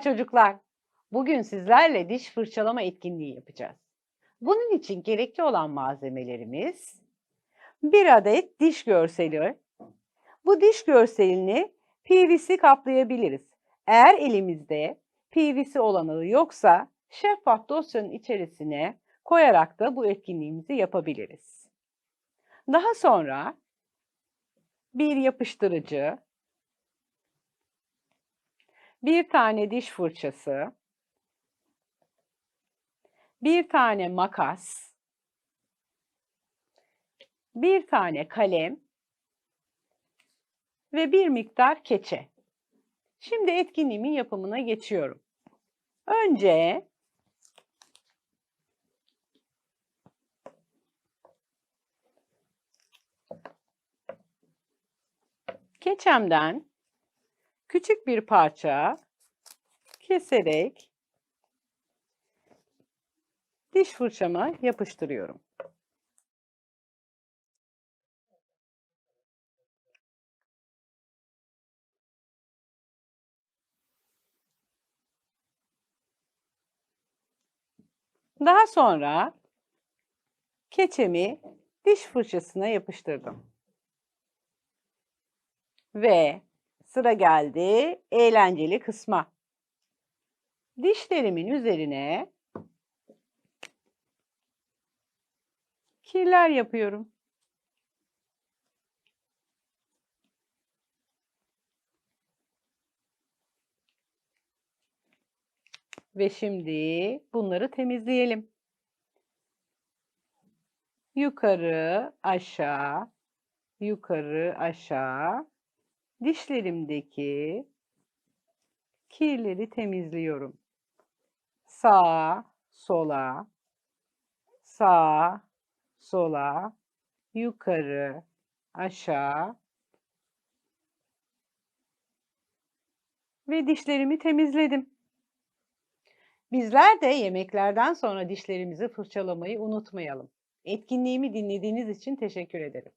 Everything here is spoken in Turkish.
çocuklar. Bugün sizlerle diş fırçalama etkinliği yapacağız. Bunun için gerekli olan malzemelerimiz bir adet diş görseli. Bu diş görselini PVC kaplayabiliriz. Eğer elimizde PVC olanı yoksa şeffaf dosyanın içerisine koyarak da bu etkinliğimizi yapabiliriz. Daha sonra bir yapıştırıcı, bir tane diş fırçası, bir tane makas, bir tane kalem ve bir miktar keçe. Şimdi etkinliğimin yapımına geçiyorum. Önce keçemden küçük bir parça keserek diş fırçama yapıştırıyorum. Daha sonra keçemi diş fırçasına yapıştırdım. Ve sıra geldi eğlenceli kısma. Dişlerimin üzerine kirler yapıyorum. Ve şimdi bunları temizleyelim. Yukarı, aşağı, yukarı, aşağı. Dişlerimdeki kirleri temizliyorum. Sağa, sola, sağa, sola, yukarı, aşağı ve dişlerimi temizledim. Bizler de yemeklerden sonra dişlerimizi fırçalamayı unutmayalım. Etkinliğimi dinlediğiniz için teşekkür ederim.